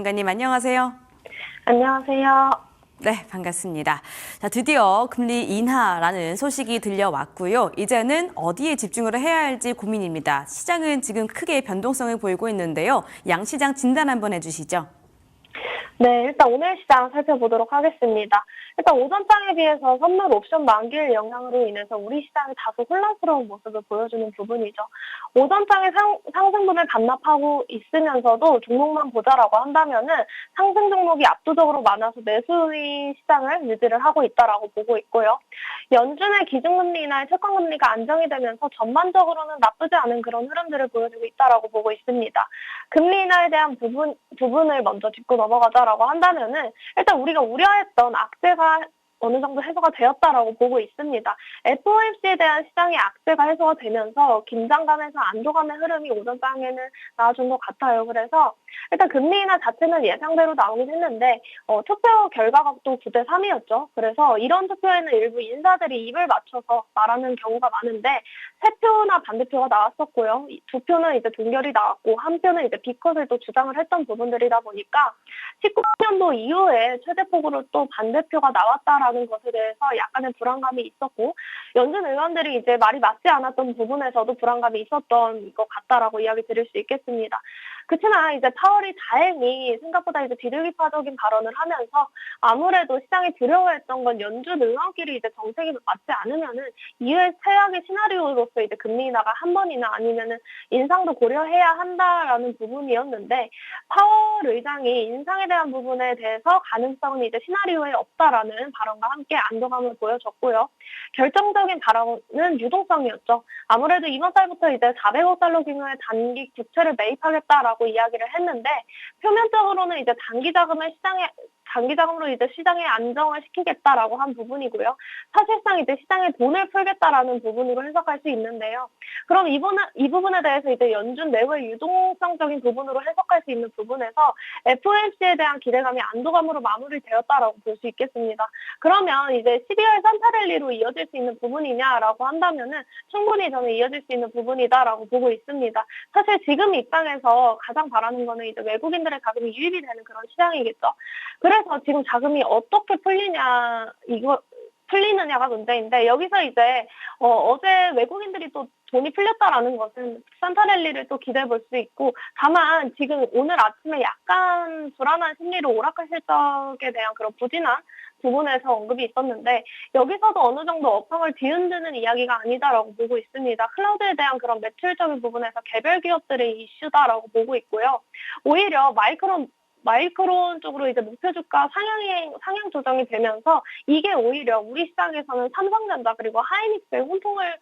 전문가님 안녕하세요. 안녕하세요. 네, 반갑습니다. 자, 드디어 금리 인하라는 소식이 들려왔고요. 이제는 어디에 집중을 해야 할지 고민입니다. 시장은 지금 크게 변동성을 보이고 있는데요. 양 시장 진단 한번 해주시죠. 네, 일단 오늘 시장 살펴보도록 하겠습니다. 일단 오전장에 비해서 선물 옵션 만기일 영향으로 인해서 우리 시장이 다소 혼란스러운 모습을 보여주는 부분이죠. 오전장에 상, 상승분을 반납하고 있으면서도 종목만 보자라고 한다면은 상승 종목이 압도적으로 많아서 매수인 시장을 유지를 하고 있다라고 보고 있고요. 연준의 기준금리 인하의 채권금리가 안정이 되면서 전반적으로는 나쁘지 않은 그런 흐름들을 보여주고 있다라고 보고 있습니다. 금리 인하에 대한 부분 부분을 먼저 짚고 넘어가자 라고 한다면은 일단 우리가 우려했던 악재가 어느 정도 해소가 되었다라고 보고 있습니다. FOMC에 대한 시장의 악재가 해소가 되면서 긴장감에서 안도감의 흐름이 오전장에는 나와준 것 같아요. 그래서 일단 금리 인하 자체는 예상대로 나오긴 했는데 어, 투표 결과가 또 9대 3이었죠. 그래서 이런 투표에는 일부 인사들이 입을 맞춰서 말하는 경우가 많은데 세 표나 반대표가 나왔었고요. 두 표는 이제 동결이 나왔고 한 표는 이제 비컷을 또 주장을 했던 부분들이다 보니까 19년도 이후에 최대폭으로 또 반대표가 나왔다라는 것에 대해서 약간의 불안감이 있었고 연준 의원들이 이제 말이 맞지 않았던 부분에서도 불안감이 있었던 것 같다라고 이야기 드릴 수 있겠습니다. 그렇지만 이제 파월이 다행히 생각보다 이제 비둘기파적인 발언을 하면서 아무래도 시장이 두려워했던 건 연준 의원끼리 이제 정책이 맞지 않으면은 이후에 최악의 시나리오로서 이제 금리 인하가 한 번이나 아니면은 인상도 고려해야 한다라는 부분이었는데 파월 의장이 인상에 대한 부분에 대해서 가능성은 이제 시나리오에 없다라는 발언과 함께 안도감을 보여줬고요. 결정적인 발언은 유동성이었죠. 아무래도 이번 달부터 이제 400억 달러 규모의 단기 국채를 매입하겠다라고 이야기를 했는데 표면적으로는 이제 단기 자금을 시장에 단기 자금으로 이제 시장에 안정을 시키겠다라고 한 부분이고요. 사실상 이제 시장에 돈을 풀겠다라는 부분으로 해석할 수 있는데요. 그럼 이, 부분, 이 부분에 대해서 이제 연준 내부의 유동성적인 부분으로 해석할 수 있는 부분에서 FOMC에 대한 기대감이 안도감으로 마무리되었다라고 볼 수 있겠습니다. 그러면 이제 12월 산타랠리로 이어질 수 있는 부분이냐라고 한다면은 충분히 저는 이어질 수 있는 부분이다라고 보고 있습니다. 사실 지금 입장에서 가장 바라는 거는 이제 외국인들의 자금이 유입이 되는 그런 시장이겠죠. 그래서 지금 자금이 어떻게 풀리냐 이거 풀리느냐가 문제인데 여기서 이제 어, 제 외국인들이 또 돈이 풀렸다라는 것은 산타랠리를 또 기대해 볼 수 있고 다만 지금 오늘 아침에 약간 불안한 심리로 오락가 실적에 대한 그런 부진한 부분에서 언급이 있었는데 여기서도 어느 정도 업황을 뒤흔드는 이야기가 아니다라고 보고 있습니다. 클라우드에 대한 그런 매출적인 부분에서 개별 기업들의 이슈다라고 보고 있고요. 오히려 마이크론 마이크론 쪽으로 이제 목표 주가 상향 상향 조정이 되면서 이게 오히려 우리 시장에서는 삼성전자 그리고 하이닉스의 혼통을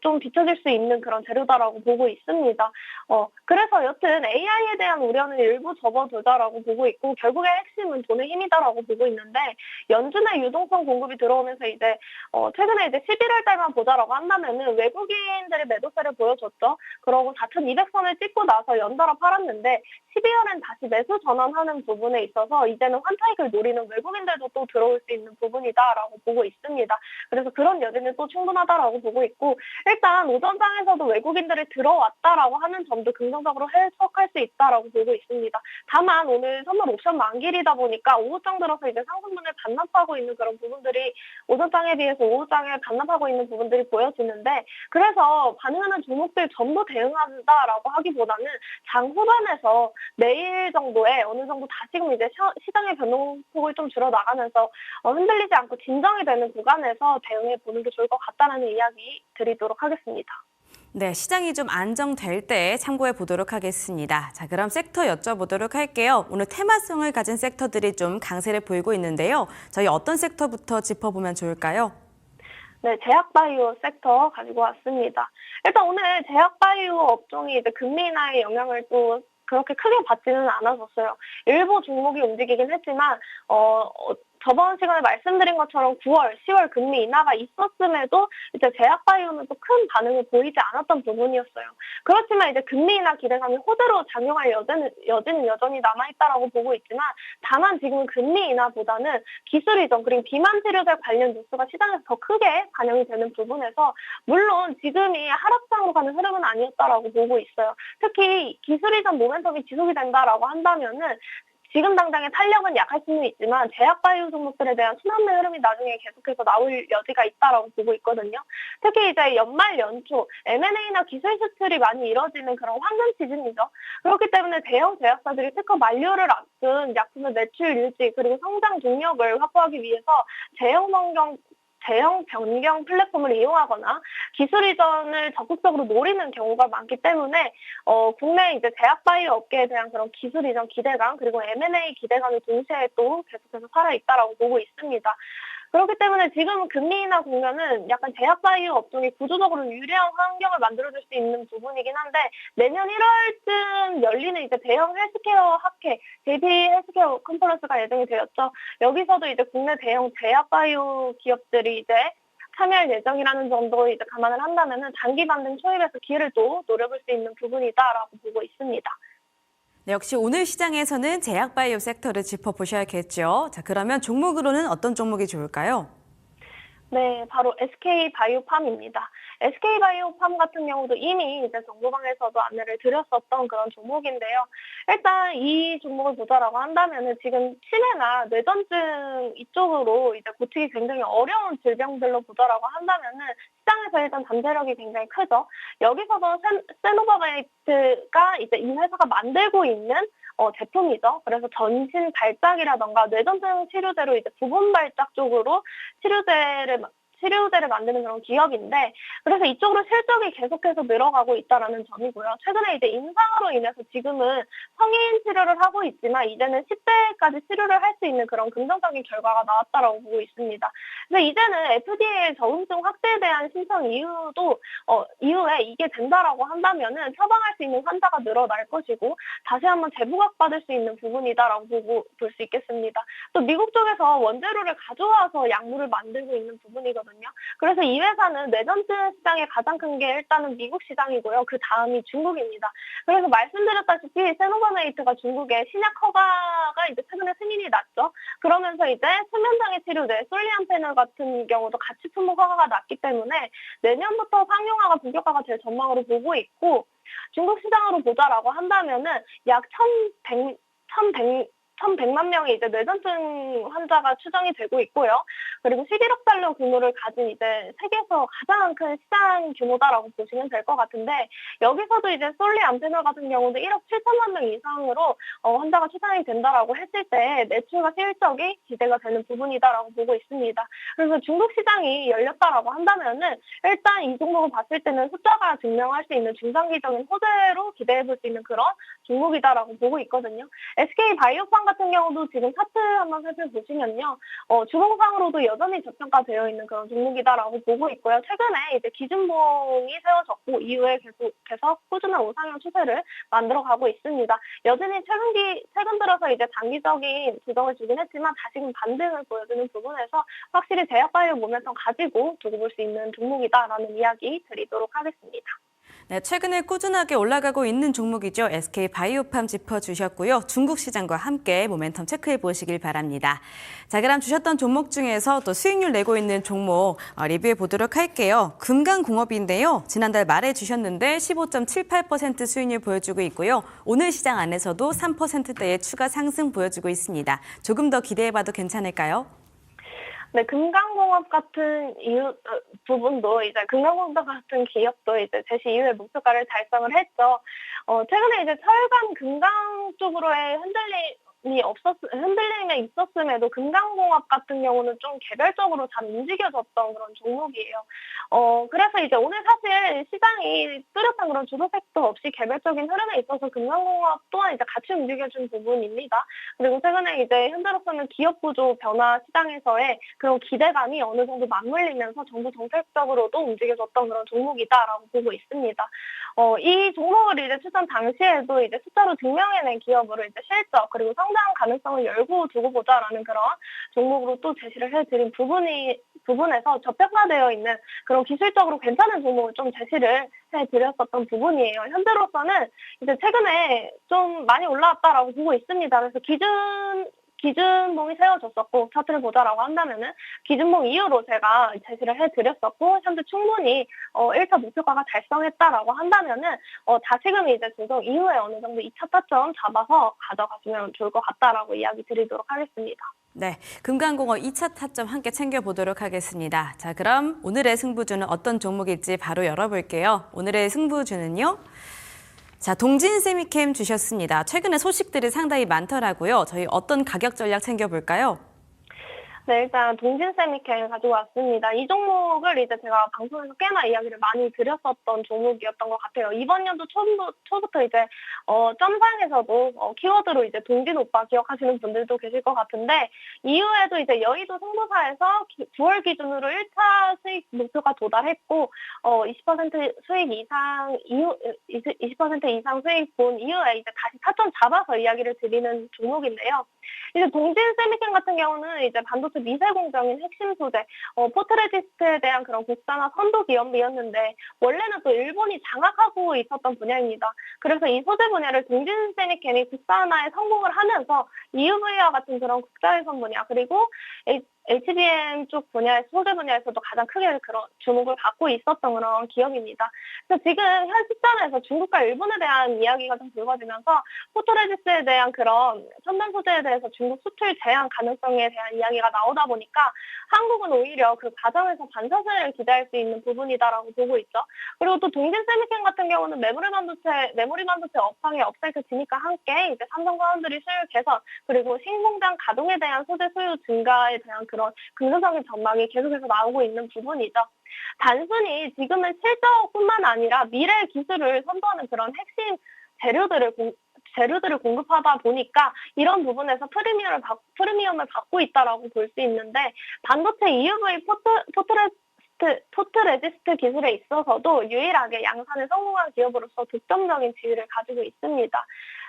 좀 비춰질 수 있는 그런 재료다라고 보고 있습니다. 어, 그래서 여튼 AI에 대한 우려는 일부 접어두자라고 보고 있고 결국의 핵심은 돈의 힘이다라고 보고 있는데 연준의 유동성 공급이 들어오면서 이제 어, 최근에 이제 11월 달만 보자라고 한다면은 외국인들의 매도세를 보여줬죠. 그러고 4,200선을 찍고 나서 연달아 팔았는데 12월엔 다시 매수 전환하는 부분에 있어서 이제는 환타익을 노리는 외국인들도 또 들어올 수 있는 부분이다라고 보고 있습니다. 그래서 그런 여지는 또 충분하다라고 보고 있고 일단 오전장에서도 외국인들이 들어왔다라고 하는 점도 긍정적으로 해석할 수 있다라고 보고 있습니다. 다만 오늘 선물 옵션 만길이다 보니까 오후장 들어서 이제 상승분을 반납하고 있는 그런 부분들이 오전장에 비해서 오후장에 반납하고 있는 부분들이 보여지는데 그래서 반응하는 종목들 전부 대응한다라고 하기보다는 장 후반에서 내일 정도에 어느 정도 다시금 이제 시장의 변동폭을 좀 줄여 나가면서 어, 흔들리지 않고 진정이 되는 구간에서 대응해 보는 게 좋을 것 같다는 이야기 드 리도록 하겠습니다. 네, 시장이 좀 안정될 때 참고해 보도록 하겠습니다. 자, 그럼 섹터 여쭤보도록 할게요. 오늘 테마성을 가진 섹터들이 좀 강세를 보이고 있는데요. 저희 어떤 섹터부터 짚어보면 좋을까요? 네, 제약바이오 섹터 가지고 왔습니다. 일단 오늘 제약바이오 업종이 이제 금리 인하의 영향을 또 그렇게 크게 받지는 않았었어요. 일부 종목이 움직이긴 했지만 어, 저번 시간에 말씀드린 것처럼 9월, 10월 금리 인하가 있었음에도 이제 제약바이오는 또 큰 반응을 보이지 않았던 부분이었어요. 그렇지만 이제 금리 인하 기대감이 호재로 작용할 여지는, 여지는 여전히 남아있다라고 보고 있지만 다만 지금은 금리 인하보다는 기술 이전 그리고 비만 치료제 관련 뉴스가 시장에서 더 크게 반영이 되는 부분에서 물론 지금이 하락장으로 가는 흐름은 아니었다라고 보고 있어요. 특히 기술 이전 모멘텀이 지속이 된다라고 한다면은 지금 당장의 탄력은 약할 수는 있지만 제약 바이오 종목들에 대한 순환매 흐름이 나중에 계속해서 나올 여지가 있다라고 보고 있거든요. 특히 이제 연말 연초 M&A나 기술 수출이 많이 이뤄지는 그런 황금 시즌이죠. 그렇기 때문에 대형 제약사들이 특허 만료를 앞둔 약품의 매출 유지 그리고 성장 동력을 확보하기 위해서 제형 변경 대형 변경 플랫폼을 이용하거나 기술 이전을 적극적으로 노리는 경우가 많기 때문에 어, 국내 이제 제약 바이오 업계에 대한 그런 기술 이전 기대감 그리고 M&A 기대감이 동시에 또 계속해서 살아 있다라고 보고 있습니다. 그렇기 때문에 지금 금리 인하 국면은 약간 제약 바이오 업종이 구조적으로 유리한 환경을 만들어줄 수 있는 부분이긴 한데 내년 1월쯤 열리는 이제 대형 헬스케어 학회 JP 헬스케어 컨퍼런스가 예정이 되었죠. 여기서도 이제 국내 대형 제약 바이오 기업들이 이제 참여할 예정이라는 점도 이제 감안을 한다면은 단기 반등 초입에서 기회를 또 노려볼 수 있는 부분이다라고 보고 있습니다. 네, 역시 오늘 시장에서는 제약바이오 섹터를 짚어보셔야겠죠. 자, 그러면 종목으로는 어떤 종목이 좋을까요? 네, 바로 SK 바이오팜입니다. SK 바이오팜 같은 경우도 이미 이제 정보방에서도 안내를 드렸었던 그런 종목인데요. 일단 이 종목을 보자라고 한다면은 지금 치매나 뇌전증 이쪽으로 이제 고치기 굉장히 어려운 질병들로 보자라고 한다면은 시장에서 일단 잠재력이 굉장히 크죠. 여기서도 센, 세노바바이트가 이제 이 회사가 만들고 있는 어, 제품이죠. 그래서 전신 발작이라던가 뇌전증 치료제로 이제 부분 발작 쪽으로 치료제를 마- 치료제를 만드는 그런 기업인데 그래서 이쪽으로 실적이 계속해서 늘어가고 있다라는 점이고요. 최근에 이제 임상으로 인해서 지금은 성인 치료를 하고 있지만 이제는 10대까지 치료를 할 수 있는 그런 긍정적인 결과가 나왔다라고 보고 있습니다. 그래서 이제는 FDA 저음증 확대에 대한 신청 이유도 어, 이후에 이게 된다라고 한다면은 처방할 수 있는 환자가 늘어날 것이고 다시 한번 재부각 받을 수 있는 부분이다라고 보고 볼 수 있겠습니다. 또 미국 쪽에서 원재료를 가져와서 약물을 만들고 있는 부분이거든요. 그래서 이 회사는 뇌전증 시장에 가장 큰 게 일단은 미국 시장이고요. 그 다음이 중국입니다. 그래서 말씀드렸다시피 세노바메이트가 중국의 신약 허가가 이제 최근에 승인이 났죠. 그러면서 이제 수면장애 치료제 솔리안 패널 같은 경우도 같이 품목 허가가 났기 때문에 내년부터 상용화가 본격화가 될 전망으로 보고 있고 중국 시장으로 보자라고 한다면은 약 1,100, 1,100, 1,100만 명의 이제 뇌전증 환자가 추정이 되고 있고요. 그리고 11억 달러 규모를 가진 이제 세계에서 가장 큰 시장 규모다라고 보시면 될 것 같은데 여기서도 이제 솔리 암페널 같은 경우도 1억 7천만 명 이상으로 어, 환자가 추정이 된다라고 했을 때 매출과 실적이 기대가 되는 부분이다라고 보고 있습니다. 그래서 중국 시장이 열렸다라고 한다면은 일단 이 종목을 봤을 때는 숫자가 증명할 수 있는 중장기적인 호재로 기대해 볼 수 있는 그런 종목이다라고 보고 있거든요. SK 바이오팜 같은 경우도 지금 차트 한번 살펴보시면요. 어, 주봉상으로도 여전히 저평가되어 있는 그런 종목이다라고 보고 있고요. 최근에 이제 기준봉이 세워졌고 이후에 계속해서 꾸준한 우상향 추세를 만들어가고 있습니다. 여전히 최근기 최근 들어서 이제 단기적인 조정을 주긴 했지만 다시금 반등을 보여주는 부분에서 확실히 제약바이오 모멘텀 가지고 두고 볼 수 있는 종목이다라는 이야기 드리도록 하겠습니다. 네, 최근에 꾸준하게 올라가고 있는 종목이죠. SK 바이오팜 짚어주셨고요. 중국 시장과 함께 모멘텀 체크해 보시길 바랍니다. 자, 그럼 주셨던 종목 중에서 또 수익률 내고 있는 종목 어, 리뷰해 보도록 할게요. 금강공업인데요. 지난달 말에 주셨는데 15.78% 수익률 보여주고 있고요. 오늘 시장 안에서도 3%대의 추가 상승 보여주고 있습니다. 조금 더 기대해 봐도 괜찮을까요? 네, 금강공업 같은 이유 어, 부분도 이제 금강공업 같은 기업도 이제 제시 이후에 목표가를 달성을 했죠. 어, 최근에 이제 철강 금강 쪽으로의 흔들림 이 없었 흔들림이 있었음에도 금강공업 같은 경우는 좀 개별적으로 잘 움직여졌던 그런 종목이에요. 어, 그래서 이제 오늘 사실 시장이 뚜렷한 그런 주도색도 없이 개별적인 흐름에 있어서 금강공업 또한 이제 같이 움직여준 부분입니다. 그리고 최근에 이제 흔들었었는 기업 구조 변화 시장에서의 그런 기대감이 어느 정도 맞물리면서 정부 정책적으로도 움직여졌던 그런 종목이다라고 보고 있습니다. 어, 이 종목을 이제 추천 당시에도 이제 숫자로 증명해낸 기업으로 이제 실적 그리고 성장 가능성을 열고 두고 보자라는 그런 종목으로 또 제시를 해드린 부분이 부분에서 저평가되어 있는 그런 기술적으로 괜찮은 종목을 좀 제시를 해드렸었던 부분이에요. 현재로서는 이제 최근에 좀 많이 올라왔다라고 보고 있습니다. 그래서 기준 기준봉이 세워졌었고 차트를 보자라고 한다면은 기준봉 이후로 제가 제시를 해드렸었고 현재 충분히 어, 1차 목표가가 달성했다라고 한다면은 어, 다시금 이제 조정 이후에 어느 정도 2차 타점 잡아서 가져가시면 좋을 것 같다라고 이야기 드리도록 하겠습니다. 네, 금강공업 2차 타점 함께 챙겨보도록 하겠습니다. 자, 그럼 오늘의 승부주는 어떤 종목일지 바로 열어볼게요. 오늘의 승부주는요. 자, 동진 세미캠 주셨습니다. 최근에 소식들이 상당히 많더라고요. 저희 어떤 가격 전략 챙겨볼까요? 네, 일단 동진세미캠 가지고 왔습니다. 이 종목을 이제 제가 방송에서 꽤나 이야기를 많이 드렸었던 종목이었던 것 같아요. 이번 연도 초부, 초부터 이제 어, 점상에서도 어, 키워드로 이제 동진 오빠 기억하시는 분들도 계실 것 같은데 이후에도 이제 여의도 승부사에서 기- 9월 기준으로 1차 수익 목표가 도달했고 어, 20% 수익 이상 이후 20% 이상 수익 본 이후에 이제 다시 타점 잡아서 이야기를 드리는 종목인데요. 이제 동진 세미캠 같은 경우는 이제 반도체 미세 공정인 핵심 소재, 어, 포트레지스트에 대한 그런 국산화 선도 기업이었는데 원래는 또 일본이 장악하고 있었던 분야입니다. 그래서 이 소재 분야를 동진 세미캠이 국산화에 성공을 하면서 EUV와 같은 그런 국자외선 분야 그리고 HBM 쪽 분야, 소재 분야에서도 가장 크게 그런 주목을 받고 있었던 그런 기업입니다. 그래서 지금 현 시점에서 중국과 일본에 대한 이야기가 좀 불거지면서 포토레지스에 대한 그런 첨단 소재에 대해서 중국 수출 제한 가능성에 대한 이야기가 나오다 보니까 한국은 오히려 그 과정에서 반사세를 기대할 수 있는 부분이다라고 보고 있죠. 그리고 또 동진 세미캠 같은 경우는 메모리 반도체, 메모리 반도체 업황의 업사이클 진입과 함께 이제 삼성 사운드리 수요 개선 그리고 신공장 가동에 대한 소재 수요 증가에 대한 그런 긍정적인 전망이 계속해서 나오고 있는 부분이죠. 단순히 지금은 실적뿐만 아니라 미래 기술을 선도하는 그런 핵심 재료들을 공, 재료들을 공급하다 보니까 이런 부분에서 프리미엄을 받, 프리미엄을 받고 있다라고 볼 수 있는데 반도체 EUV 포트, 포트레스트, 포트레지스트 기술에 있어서도 유일하게 양산에 성공한 기업으로서 독점적인 지위를 가지고 있습니다.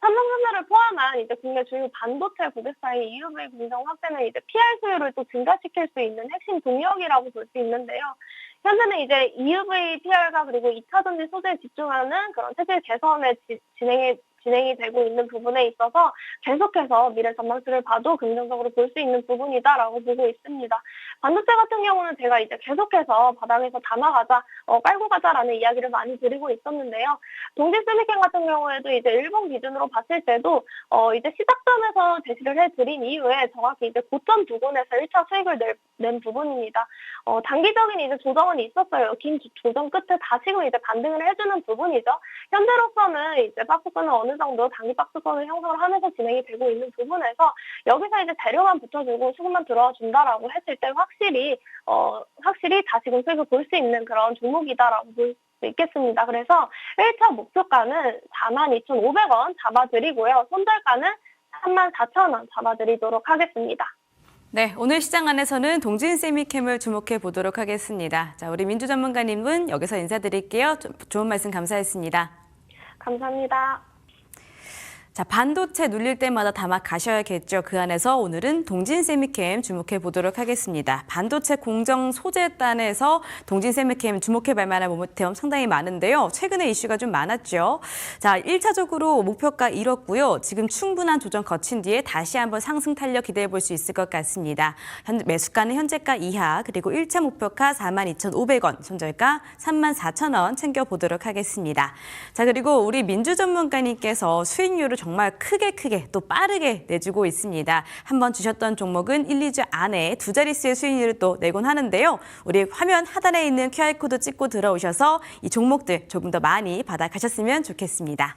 삼성전자를 포함한 이제 국내 주요 반도체 고객사의 EUV 공정 확대는 이제 PR 수요를 또 증가시킬 수 있는 핵심 동력이라고 볼 수 있는데요. 현재는 이제 EUV PR과 그리고 2차 전지 소재에 집중하는 그런 체질 개선에 지- 진행해 진행이 되고 있는 부분에 있어서 계속해서 미래 전망치를 봐도 긍정적으로 볼 수 있는 부분이다라고 보고 있습니다. 반도체 같은 경우는 제가 이제 계속해서 바닥에서 담아가자, 어, 깔고 가자라는 이야기를 많이 드리고 있었는데요. 세미캠 같은 경우에도 이제 일본 기준으로 봤을 때도 어, 이제 시작점에서 제시를 해드린 이후에 정확히 이제 고점 부근에서 1차 수익을 낼, 낸 부분입니다. 어, 단기적인 이제 조정은 있었어요. 긴 조- 조정 끝에 다시금 이제 반등을 해주는 부분이죠. 현재로서는 이제 박스권은 어느 정도 단기 박스권을 형성을 하면서 진행이 되고 있는 부분에서 여기서 이제 재료만 붙여주고 수급만 들어와 준다라고 했을 때 확실히 어 확실히 다시금 수익을 볼 수 있는 그런 종목이다라고 볼수 있겠습니다. 그래서 1차 목표가는 42,500원 잡아드리고요. 손절가는 34,000원 잡아드리도록 하겠습니다. 네, 오늘 시장 안에서는 동진 세미캠을 주목해 보도록 하겠습니다. 자, 우리 민주 전문가님은 여기서 인사드릴게요. 좀- 좋은 말씀 감사했습니다. 감사합니다. 자, 반도체 눌릴 때마다 담아 가셔야겠죠. 그 안에서 오늘은 동진 세미캠 주목해 보도록 하겠습니다. 반도체 공정 소재단에서 동진 세미캠 주목해 볼 만한 모멘텀 상당히 많은데요. 최근에 이슈가 좀 많았죠. 자, 1차적으로 목표가 잃었고요. 지금 충분한 조정 거친 뒤에 다시 한번 상승 탄력 기대해 볼 수 있을 것 같습니다. 현, 매수가는 현재가 이하, 그리고 1차 목표가 42,500원, 손절가 34,000원 챙겨 보도록 하겠습니다. 자, 그리고 우리 민주 전문가님께서 수익률을 정말 크게 크게 또 빠르게 내주고 있습니다. 한번 주셨던 종목은 1, 2주 안에 두 자릿수의 수익률을 또 내곤 하는데요. 우리 화면 하단에 있는 QR코드 찍고 들어오셔서 이 종목들 조금 더 많이 받아가셨으면 좋겠습니다.